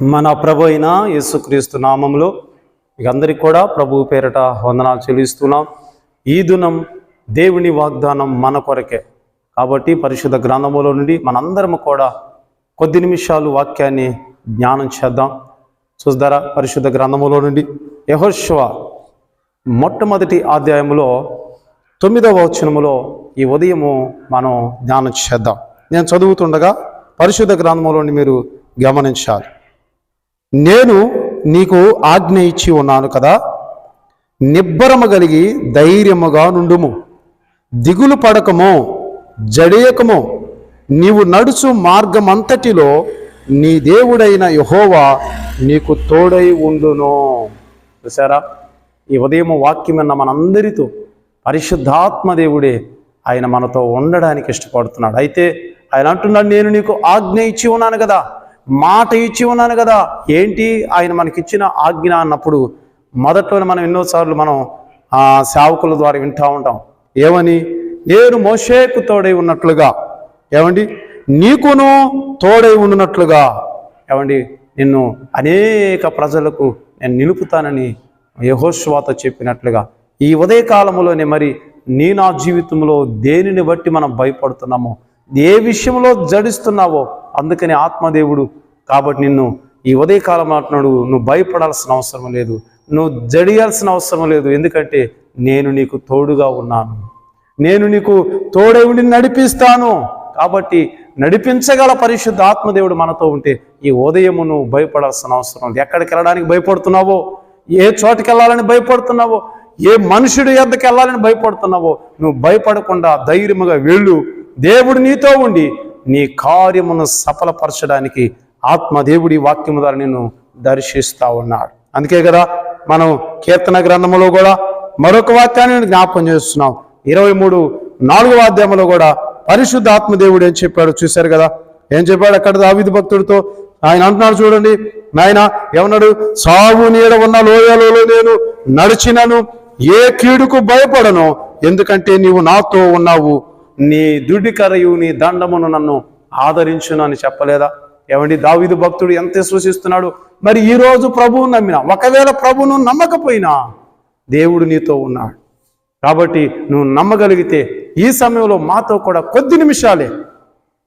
మన ప్రభు అయిన యేసుక్రీస్తు నామంలో మీకు అందరికీ కూడా ప్రభు పేరట వందనాలు చెల్లిస్తున్నాం. ఈ దినం దేవుని వాగ్దానం మన కొరకే. కాబట్టి పరిశుద్ధ గ్రంథములో నుండి మనందరం కూడా కొద్ది నిమిషాలు వాక్యాన్ని జ్ఞానం చేద్దాం. చూస్తారా పరిశుద్ధ గ్రంథములో నుండి యహోశ్వ మొట్టమొదటి అధ్యాయంలో తొమ్మిదవ వచనములో ఈ ఉదయము మనం ధ్యానం చేద్దాం. నేను చదువుతుండగా పరిశుద్ధ గ్రంథములోని మీరు గమనించాలి. నేను నీకు ఆజ్ఞ ఇచ్చి ఉన్నాను కదా. నిబ్బరము కలిగి ధైర్యముగా నుండుము. దిగులు పడకము జడేయకము నీవు నడుచు మార్గమంతటిలో నీ దేవుడైన యహోవా నీకు తోడై ఉండును. చూసారా ఈ ఉదయం వాక్యం విన్న మనందరితో పరిశుద్ధాత్మ దేవుడే ఆయన మనతో ఉండడానికి ఇష్టపడుతున్నాడు. అయితే ఆయన అంటున్నాడు నేను నీకు ఆజ్ఞ ఇచ్చి ఉన్నాను కదా. మాట ఇచ్చి ఉన్నాను కదా. ఏంటి? ఆయన మనకిచ్చిన ఆజ్ఞ అన్నప్పుడు మొదట్లో మనం ఎన్నోసార్లు మనం ఆ సేవకుల ద్వారా వింటూ ఉంటాం. ఏమని? నేను మోషేకు తోడై ఉన్నట్లుగా. ఏమండి? నీకును తోడై ఉన్నట్లుగా ఏమండి? నిన్ను అనేక ప్రజలకు నేను నిలుపుతానని యహోశ్వాత చెప్పినట్లుగా. ఈ ఉదయకాలంలోనే మరి నీ నా జీవితంలో దేనిని బట్టి మనం భయపడుతున్నామో ఏ విషయంలో జడిస్తున్నావో అందుకని ఆత్మదేవుడు కాబట్టి నిన్ను ఈ ఉదయకాలం అంటున్నాడు నువ్వు భయపడాల్సిన అవసరం లేదు. నువ్వు జడియాల్సిన అవసరం లేదు. ఎందుకంటే నేను నీకు తోడుగా ఉన్నాను. నేను నీకు తోడే ఉండి నడిపిస్తాను. కాబట్టి నడిపించగల పరిశుద్ధ ఆత్మదేవుడు మనతో ఉంటే ఈ ఉదయము నువ్వు భయపడాల్సిన అవసరం లేదు. ఎక్కడికి వెళ్ళడానికి భయపడుతున్నావో? ఏ చోటుకి వెళ్ళాలని భయపడుతున్నావో? ఏ మనుషుడు ఎద్దకు వెళ్ళాలని భయపడుతున్నావో? నువ్వు భయపడకుండా ధైర్యముగా వెళ్ళు. దేవుడు నీతో ఉండి నీ కార్యమును సఫలపరచడానికి ఆత్మదేవుడి వాక్యము ద్వారా నేను దర్శిస్తా ఉన్నాడు. అందుకే కదా మనం కీర్తన గ్రంథములో కూడా మరొక వాక్యాన్ని జ్ఞాపకం చేస్తున్నాం. ఇరవై మూడు నాలుగవ అధ్యాయంలో కూడా పరిశుద్ధ ఆత్మదేవుడు ఏం చెప్పాడు చూశారు కదా? ఏం చెప్పాడు అక్కడ దావిది భక్తుడితో? ఆయన అంటున్నాడు చూడండి నాయన ఏమన్నాడు? సాగు నీడ ఉన్న లోయలో నేను నడిచినను ఏ కీడుకు భయపడను ఎందుకంటే నీవు నాతో ఉన్నావు. నీ దుడికరయు నీ దండమును నన్ను ఆదరించును అని చెప్పలేదా? ఏమండి? దావిదు భక్తుడు ఎంత సూచిస్తున్నాడు మరి ఈ రోజు ప్రభువు నమ్మిన? ఒకవేళ ప్రభువును నమ్మకపోయినా దేవుడు నీతో ఉన్నాడు. కాబట్టి నువ్వు నమ్మగలిగితే ఈ సమయంలో మాతో కూడా కొద్ది నిమిషాలే.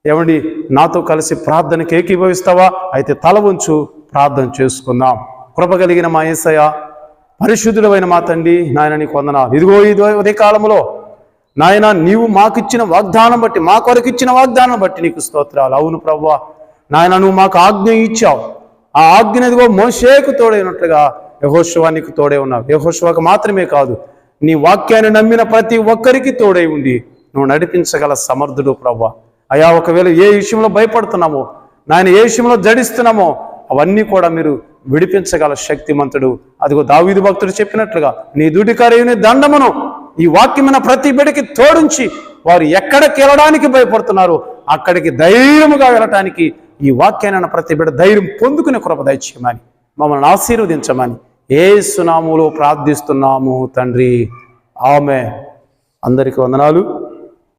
ఏమండి? నాతో కలిసి ప్రార్థనకి ఏకీభవిస్తావా? అయితే తల ఉంచు ప్రార్థన చేసుకుందాం. కృపగలిగిన మా ఏసయ పరిశుద్ధుడమైన మా తండ్రి నాయన నీకు వందనాలు. ఇదిగో ఇది ఉదయ కాలంలో నాయన నీవు మాకిచ్చిన వాగ్దానం బట్టి మా కొరకు ఇచ్చిన వాగ్దానం బట్టి నీకు స్తోత్రాలు. అవును ప్రవ్వా నాయన నువ్వు మాకు ఆజ్ఞ ఇచ్చావు. ఆ ఆజ్ఞ ఇదిగో మోషేకు తోడైనట్లుగా యహోశ్వ నీకు తోడే ఉన్నావు. యహోశ్వకు మాత్రమే కాదు నీ వాక్యాన్ని నమ్మిన ప్రతి ఒక్కరికి తోడై ఉండి నువ్వు నడిపించగల సమర్థుడు ప్రవ్వ. అయా ఒకవేళ ఏ విషయంలో భయపడుతున్నామో నాయన ఏ విషయంలో జడిస్తున్నామో అవన్నీ కూడా మీరు విడిపించగల శక్తిమంతుడు. అదిగో దావీదు భక్తుడు చెప్పినట్లుగా నీ దుడికారేయుని దండమును ఈ వాక్యమైన ప్రతి బిడికి తోడించి వారు ఎక్కడికి వెళ్ళడానికి భయపడుతున్నారు అక్కడికి ధైర్యముగా వెళ్ళటానికి ఈ వాక్యాన్ని ప్రతి బిడ్డ ధైర్యం పొందుకునే కృప దయచేయమని మమ్మల్ని ఆశీర్వదించమని ఏ సునాములో ప్రార్థిస్తున్నాము తండ్రి. ఆమె అందరికీ వందనాలు.